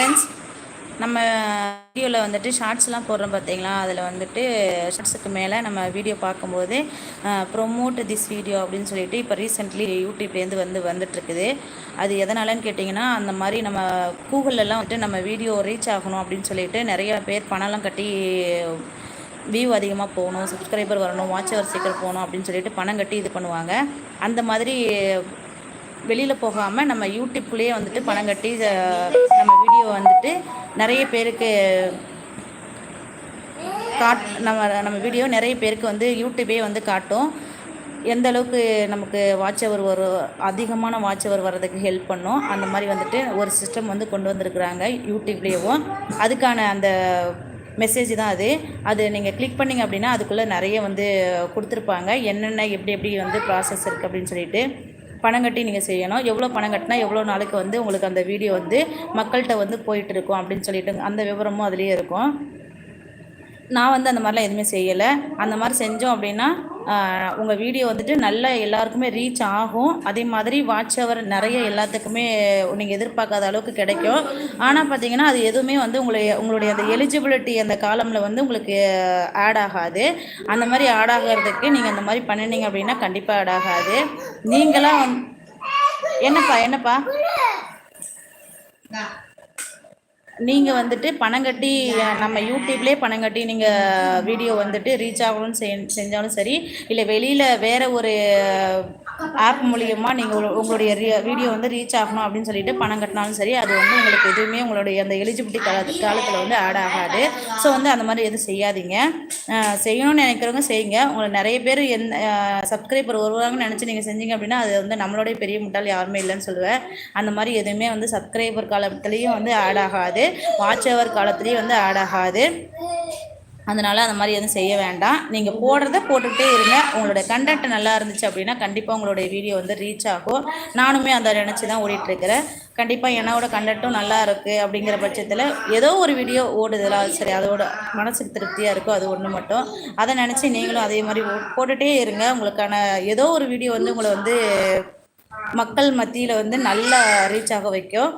Friends நம்ம வீடியோவில் வந்துட்டு ஷார்ட்ஸ்லாம் போடுறோம் பார்த்தீங்களா அதில் வந்துட்டு ஷார்ட்ஸுக்கு மேலே நம்ம வீடியோ பார்க்கும்போது ப்ரொமோட் திஸ் வீடியோ அப்படின்னு சொல்லிட்டு இப்போ ரீசெண்ட்லி யூடியூப்லேருந்து வந்து வந்துட்டுருக்குது. அது எதனாலன்னு கேட்டிங்கன்னா அந்த மாதிரி நம்ம கூகுளெல்லாம் வந்துட்டு நம்ம வீடியோ ரீச் ஆகணும் அப்படின்னு சொல்லிட்டு நிறைய பேர் பணம்லாம் கட்டி வியூ அதிகமாக போகணும் சப்ஸ்கிரைபர் வரணும் வாட்ச் அவர் சீக்கிரம் போகணும் அப்படின்னு சொல்லிட்டு பணம் கட்டி இது பண்ணுவாங்க. அந்த மாதிரி வெளியில் போகாமல் நம்ம யூடியூப்குள்ளேயே வந்துட்டு பணம் கட்டி நம்ம வீடியோ வந்துட்டு நிறைய பேருக்கு காட் நம்ம நம்ம வீடியோ நிறைய பேருக்கு வந்து யூடியூபே வந்து காட்டும். எந்த அளவுக்கு நமக்கு வாட்ச் அவர் வரும் அதிகமான வாட்ச் அவர் வர்றதுக்கு ஹெல்ப் பண்ணும். அந்த மாதிரி வந்துட்டு ஒரு சிஸ்டம் வந்து கொண்டு வந்திருக்கிறாங்க யூடியூப்லேயும் அதுக்கான அந்த மெசேஜ் தான் அது. அது நீங்கள் கிளிக் பண்ணிங்க அப்படின்னா அதுக்குள்ளே நிறைய வந்து கொடுத்துருப்பாங்க. என்னென்ன எப்படி எப்படி வந்து ப்ராசஸ் இருக்குது அப்படின்னு சொல்லிட்டு. பணம் கட்டி நீங்கள் செய்யணும். எவ்வளோ பணம் கட்டினா எவ்வளோ நாளைக்கு வந்து உங்களுக்கு அந்த வீடியோ வந்து மக்கள்கிட்ட வந்து போயிட்டு இருக்கும் அப்படின்னு சொல்லிட்டு அந்த விவரமும் அதுலேயே இருக்கும். நான் வந்து அந்த மாதிரிலாம் எதுவுமே செய்யலை. அந்த மாதிரி செஞ்சோம் அப்படின்னா உங்கள் வீடியோ வந்துட்டு நல்ல எல்லாருக்குமே ரீச் ஆகும். அதே மாதிரி வாட்ச் அவர் நிறைய எல்லாத்துக்குமே நீங்கள் எதிர்பார்க்காத அளவுக்கு கிடைக்கும். ஆனால் பார்த்தீங்கன்னா அது எதுவுமே வந்து உங்களுடைய உங்களுடைய அந்த எலிஜிபிலிட்டி அந்த காலமில் வந்து உங்களுக்கு ஆட் ஆகாது. அந்த மாதிரி ஆட் ஆகிறதுக்கு நீங்கள் அந்த மாதிரி பண்ணினீங்க அப்படின்னா கண்டிப்பாக ஆட் ஆகாது. நீங்களாம் வந்து என்னப்பா என்னப்பா? நீங்கள் வந்துட்டு பணம் கட்டி நம்ம யூடியூப்லேயே பணம் கட்டி நீங்கள் வீடியோ வந்துட்டு ரீச் ஆகணும்னு செஞ்சாலும் சரி இல்லை வெளியில் வேறு ஒரு ஆப் மூலியமாக நீங்கள் உங்களுடைய வீடியோ வந்து ரீச் ஆகணும் அப்படின்னு சொல்லிட்டு பணம் கட்டினாலும் சரி அது வந்து உங்களுக்கு எதுவுமே உங்களுடைய அந்த எலிஜிபிலிட்டி கால காலத்தில் வந்து ஆட் ஆகாது. ஸோ வந்து அந்த மாதிரி எதுவும் செய்யாதீங்க. செய்யணும்னு நினைக்கிறவங்க செய்யுங்க. உங்களுக்கு நிறைய பேர் என் சப்ஸ்கிரைபர் வருவாங்கன்னு நினச்சி நீங்கள் செஞ்சீங்க அப்படின்னா அது வந்து நம்மளுடைய பெரிய முட்டாள் யாருமே இல்லைன்னு சொல்லுவேன். அந்த மாதிரி எதுவுமே வந்து சப்ஸ்கிரைபர் காலத்துலேயும் வந்து ஆட் ஆகாது. வாட்ச் ஹவர் காலத்துலேயும் வந்து ஆட் ஆகாது. அதனால் அந்த மாதிரி எதுவும் செய்ய வேண்டாம். நீங்கள் போடுறத போட்டுக்கிட்டே இருங்க. உங்களுடைய கண்டென்ட் நல்லா இருந்துச்சு அப்படின்னா கண்டிப்பாக உங்களுடைய வீடியோ வந்து ரீச் ஆகும். நானுமே அதை நினச்சி தான் ஓடிட்டுருக்கிறேன். கண்டிப்பாக என்னோட கண்டென்ட்டும் நல்லா இருக்குது அப்படிங்கிற பட்சத்தில் ஏதோ ஒரு வீடியோ ஓடுதுல சரி அதோட மனசுக்கு திருப்தியாக இருக்கும் அது ஒன்று மட்டும். அதை நினச்சி நீங்களும் அதே மாதிரி போட்டுகிட்டே இருங்க. உங்களுக்கான ஏதோ ஒரு வீடியோ வந்து உங்களை வந்து மக்கள் மத்தியில் வந்து நல்லா ரீச் ஆக வைக்கும்.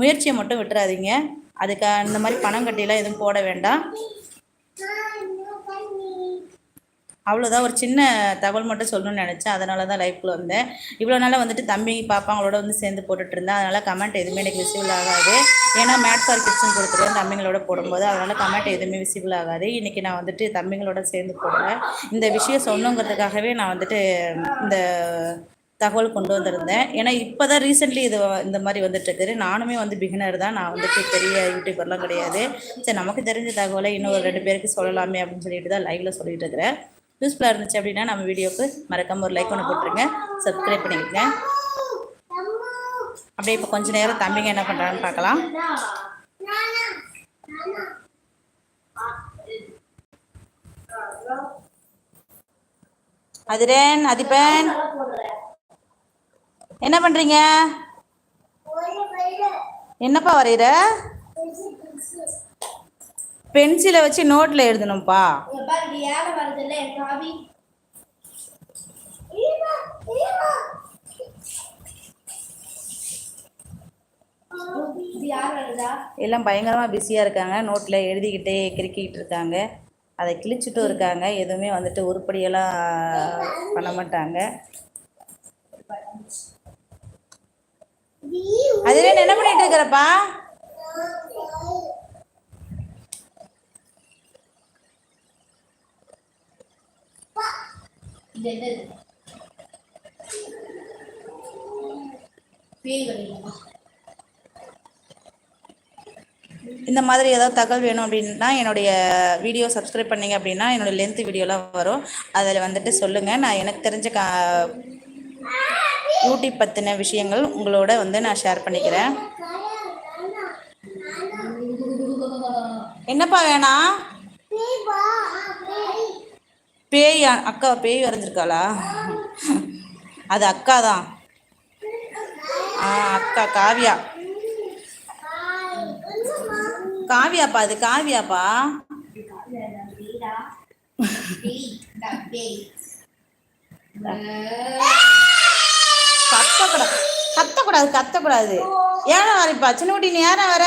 முயற்சியை மட்டும் விட்டுறாதீங்க. அதுக்கு அந்த மாதிரி பணம் கட்டிலாம் எதுவும் போட வேண்டாம். அவ்வளோதான் ஒரு சின்ன தகவல் மட்டும் சொல்லணும்னு நினச்சேன். அதனால தான் லைஃப்பில் வந்தேன். இவ்வளோ நாளாக வந்துட்டு தம்பி பாப்பாங்களோட வந்து சேர்ந்து போட்டுட்ருந்தேன் அதனால் கமெண்ட் எதுவுமே எனக்கு விசிபிள் ஆகாது. ஏன்னா மேட் ஃபார் கிச்சன் கொடுத்துருவேன் தம்பிங்களோட போடும்போது அதனால் கமெண்ட் எதுவுமே விசிபிள் ஆகாது. இன்றைக்கி நான் வந்துட்டு தம்பிங்களோட சேர்ந்து போடுறேன் இந்த விஷயம் சொன்னோங்கிறதுக்காகவே நான் வந்துட்டு இந்த தகவல் கொண்டு வந்திருந்தேன். ஏன்னா இப்போ தான் ரீசெண்ட்லி இது வ- இந்த மாதிரி வந்துட்டுருக்குது. நானுமே வந்து பிகினர் தான். நான் வந்துட்டு பெரிய யூடியூபர்லாம் கிடையாது. சரி நமக்கு தெரிஞ்ச தகவலை இன்னும் ஒரு ரெண்டு பேருக்கு சொல்லலாமே அப்படின்னு சொல்லிட்டு தான் லைவ்ல சொல்லிட்டு இருக்கிறேன். யூஸ்ஃபுல்லாக இருந்துச்சு அப்படின்னா நம்ம வீடியோக்கு மறக்காம ஒரு லைக் ஒன்று போட்டுருங்க. சப்ஸ்கிரைப் பண்ணிக்கோங்க. அப்படியே இப்போ கொஞ்ச நேரம் தம்பிங்க என்ன பண்ணுறான்னு பார்க்கலாம். அதிரேன் அதிபன். என்ன பண்றீங்க? என்னப்பா வரைகிற பென்சிலை வச்சு நோட்டில் எழுதணும்ப்பா எல்லாம் பயங்கரமாக பிஸியாக இருக்காங்க. நோட்டில் எழுதிக்கிட்டே கிறுக்கிக்கிட்டு இருக்காங்க. அதை கிழிச்சிட்டும் இருக்காங்க. எதுவுமே வந்துட்டு உருப்படியெல்லாம் பண்ண மாட்டாங்க. அதுவே என்ன பண்ணிட்டு இருக்கிறப்பா? இந்த மாதிரி ஏதாவது தகவல் வேணும் அப்படின்னா என்னுடைய வீடியோ சப்ஸ்கிரைப் பண்ணீங்க அப்படின்னா என்னோட லென்த் வீடியோலாம் வரும். அதில் வந்துட்டு சொல்லுங்கள் நான் எனக்கு தெரிஞ்ச கா யூடியூப் பற்றின விஷயங்கள் உங்களோட வந்து நான் ஷேர் பண்ணிக்கிறேன். என்னப்பா வேணாம் பேய் அக்கா பேய் வரைஞ்சிருக்காளா? அது அக்கா தான். ஆ அக்கா காவியா. காவியாப்பா அது காவியாப்பா. கத்தக்கூடாது கத்தக்கூடாது கத்தக்கூடாது. ஏன்னா வரப்பா சின்ன குட்டி நீ யாரா வர?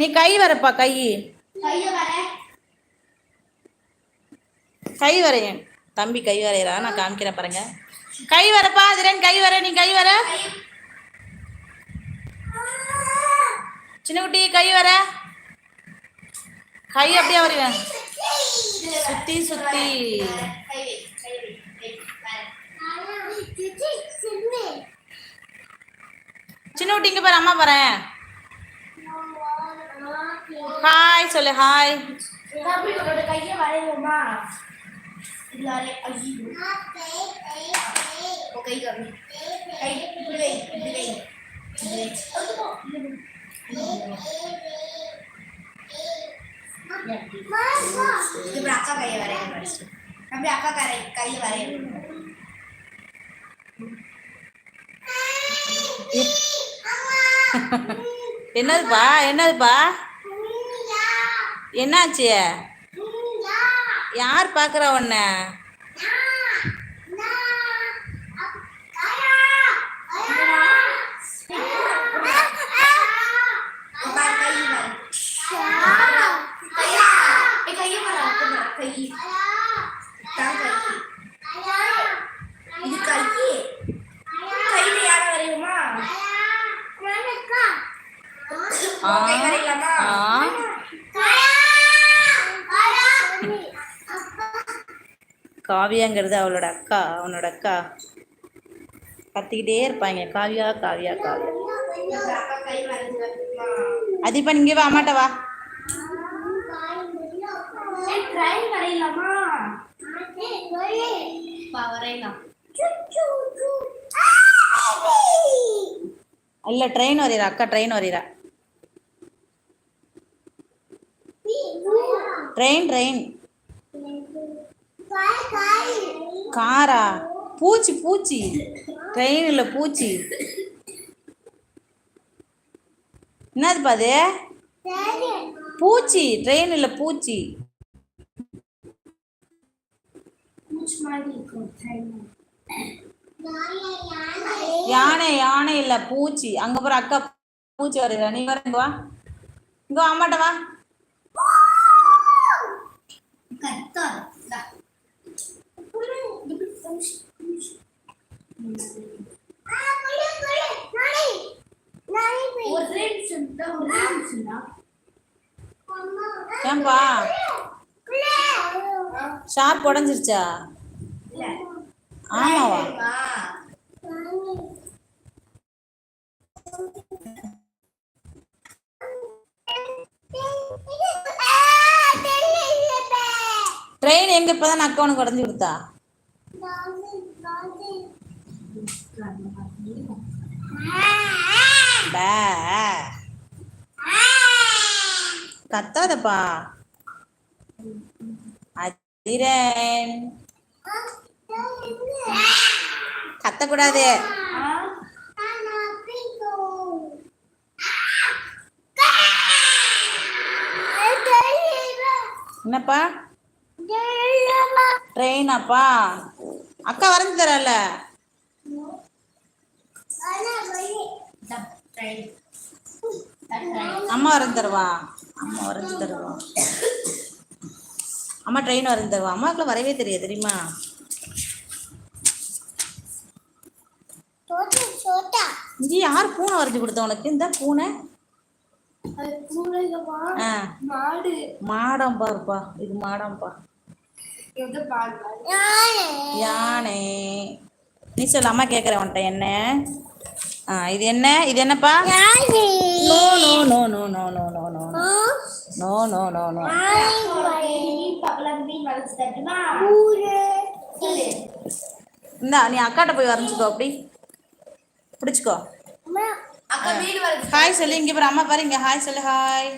நீ கை வரப்பா கை. கை வரையன். தம்பி கை வரைகிறா நான் காமிக்கிறேன் பாருங்க. கை வரப்பா அதிரன் கை வர நீ கை வர. சின்ன குட்டி கை வர. கை அப்படியே வருவேன். சுத்தி சுத்தி. சின்ன விட்டிங்க பாரு அம்மா வரேன் ஹாய் சொல்லு ஹாய் கையை வரையுமா ఇప్పుడు అక్క కయ్య వరే அப்படியே அக்கா கரை கையை வரையணும் என்னதுப்பா என்னதுப்பா? என்னாச்சு? யார் பார்க்குறா உன்னை? காவியாங்கிறது அவளோட அக்கா அவனோட அக்கா. கத்திக்கிட்டே இருப்பாங்க. காவியா காவியா காவியா. அதிப்பா நீங்க வா அம்மாட்ட வா. இல்ல ட்ரெயின் வரையா அக்கா ட்ரெயின் வரையா ட்ரெயின் ட்ரெயின் காரா பூச்சி பூச்சி. ட்ரெயின் இல்லை பூச்சி. என்னதுப்பா அது? பூச்சி ட்ரெயின் இல்லை பூச்சி. யானை யானை இல்லை பூச்சி. அங்கே போகிற அக்கா பூச்சி வரைகிறா நீ வர இங்க வா. இங்கே வா அம்மாட்ட வா. Готово. Да. ஷார்ப் உடஞ்சிருச்சா ஆமாவா ட்ரெயின் எங்க இப்பதான் அக்கா உனக்கு உடஞ்சி கொடுத்தா? கத்தாதப்பா. அதிரன். கத்தக்கூடாது. என்னப்பா? என்னப்பா ட்ரெயினாப்பா? அக்கா வரைஞ்சு தரல. அம்மா வரைஞ்சு தருவா? அம்மா வரைஞ்சு தருவா. அம்மா ட்ரெயின் வரைஞ்சு தருவா. அம்மாவுக்குலாம் வரவே தெரியாது தெரியுமா? இஞ்சி யார் பூனை வரைஞ்சு கொடுத்தா உனக்கு? இந்த பூனை. மாடம் பாருப்பா இது மாடம்பா. யானை. நீ சொல்லு அம்மா கேட்குறேன் உன்ட்ட என்ன? ஆ இது என்ன? இது என்னப்பா? No no no no no no no no. No no no no. இந்தா நீ அக்காட்ட போய் வரைஞ்சிக்கோ அப்படி. பிடிச்சிக்கோ. ஹாய் சொல்லு இங்கே பாரு அம்மா பாரு இங்கே. ஹாய் சொல்லு ஹாய்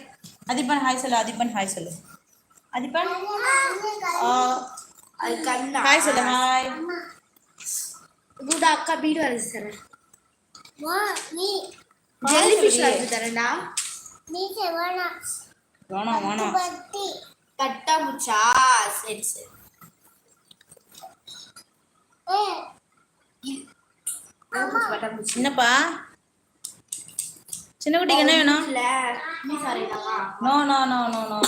அதிப்பன் ஹாய் சொல்லு அதிப்பன் ஹாய் சொல்லு. அதிப்பன் அது கண்ணா ஹாய் சொல்லு ஹாய் கூட அக்கா மீன் வளர்ச்சி தரேன் ஜெல்லி ஃபிஷ் வளர்ச்சி தரேன்டா வேணாம் வேணாம் கட்டாமுச்சா சரி சரி. என்னப்பா சின்ன குட்டிக்கு என்ன வேணும் no no no no no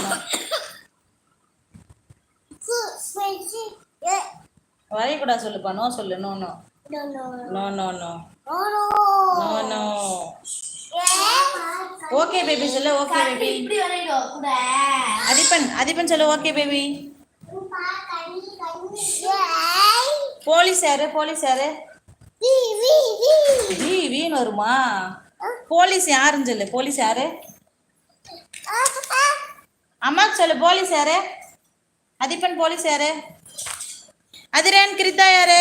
வரையக்கூடாது சொல்லுப்பா நோ சொல்லு no no no no no no no okay baby சொல்லு ஓகே பேபி இப்படி வரையிடும் கூட. அதிபன் அதிபன் சொல்லு ஓகே பேபி போலீஸ் யாரு போலீஸ் யாரு? வி வீன்னு வருமா? போலீஸ் யாருன்னு சொல்லு போலீஸ் யாரு? அம்மாக்கு சொல்லு போலீஸ் யாரு? அதிபன் போலீஸ் யாரு? அதிரன் கிரித்தா யாரு?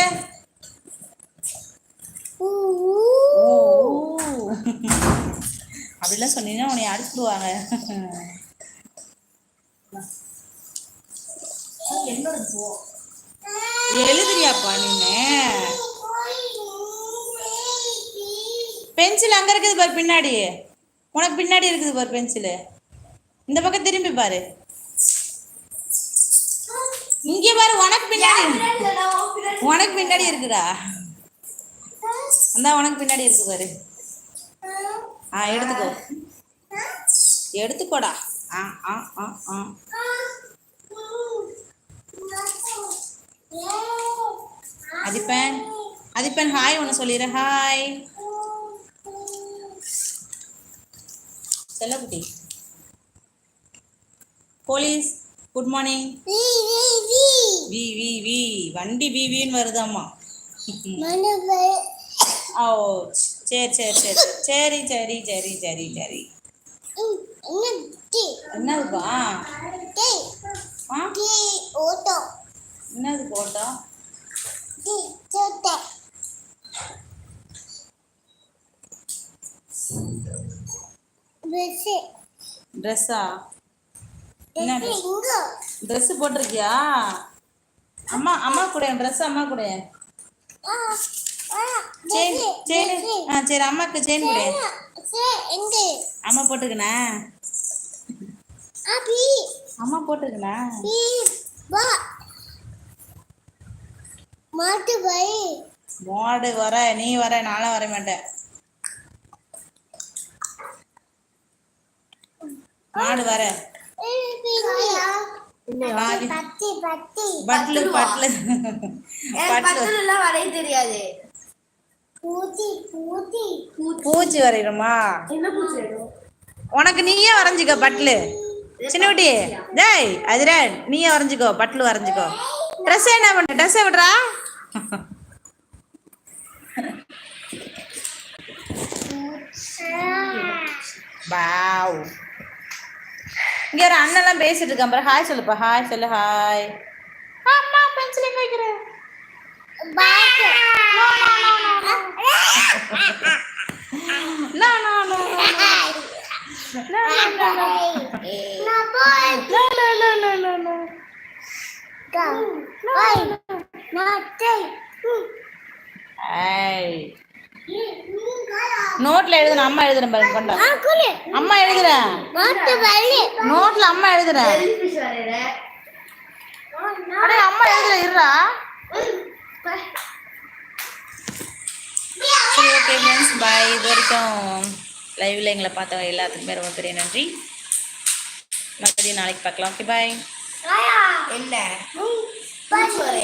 அப்படிலாம் சொன்னீங்கன்னா உன்னை அடிச்சுடுவாங்க எழுதுறியாப்பா நீங்க பென்சில் அங்க இருக்குது பாரு பின்னாடி. உனக்கு பின்னாடி இருக்குது பாரு பென்சில். இந்த பக்கம் திரும்பி பாரு. இங்க பாரு உனக்கு பின்னாடி உனக்கு பின்னாடி இருக்குடா அந்த உனக்கு பின்னாடி இருக்கு பாரு. ஆ எடுத்துக்கோ. எடுத்துக்கோடா. ஆ ஆ ஆ ஆ. அதிப்பன் அதிப்பன் ஹாய் ஒன்று சொல்லிடுற ஹாய். செல்லக்குட்டி. Police good morning. V V V. வண்டி வி வின்னு வருதாம்மா. ஓ சரி சரி சரி சரி. சரி சரி சரி சரி என்னதுப்பா? என்னது போட்டோம் ட்ரெஸ்ஸா. என்ன ட்ரெஸ்? போட்டிருக்கியா? அம்மா அம்மா கூட ட்ரெஸ் அம்மா கூட. செயின் செயின் ஆ சரி அம்மாக்கு செயின் கூட. அம்மா போட்டுக்கணா? அம்மா போட்டுக்கணா? மாட்டு பை மாடு வர நீ வர நானும் வர மாட்டேன். மாடு வர. பட்டு வரைய தெரியாது பூச்சி பூச்சி. உனக்கு நீயே வரைஞ்சிக்கோ பட்லு. சின்னகுட்டி டேய் அதிரன் நீயே வரைஞ்சிக்கோ பட்லு வரைஞ்சிக்கோ. ட்ரெஸ் என்ன பண்ண ட்ரெஸ் விடுறா? பாவ் இங்க ஒரு அண்ணெல்லாம் பேசிட்டு இருக்கான் பாரு. ஹாய் சொல்லுப்பா. ஹாய் சொல்லு. ஹாய் அம்மா பென்சில் எங்க வைக்கிற பாட்டு நோட்ல எழுதுன அம்மா எழுதுறேன் பாருங்க கொண்டா. அம்மா எழுதுறேன் நோட்ல அம்மா எழுதுறேன் அம்மா எழுதுறேன் இருடா. சரி ஓகே ஃப்ரெண்ட்ஸ் பாய் இது வரைக்கும் லைவ்ல எங்களை பார்த்த எல்லாத்துக்குமே ரொம்ப பெரிய நன்றி. மறுபடியும் நாளைக்கு பார்க்கலாம். ஓகே பாய் வரைய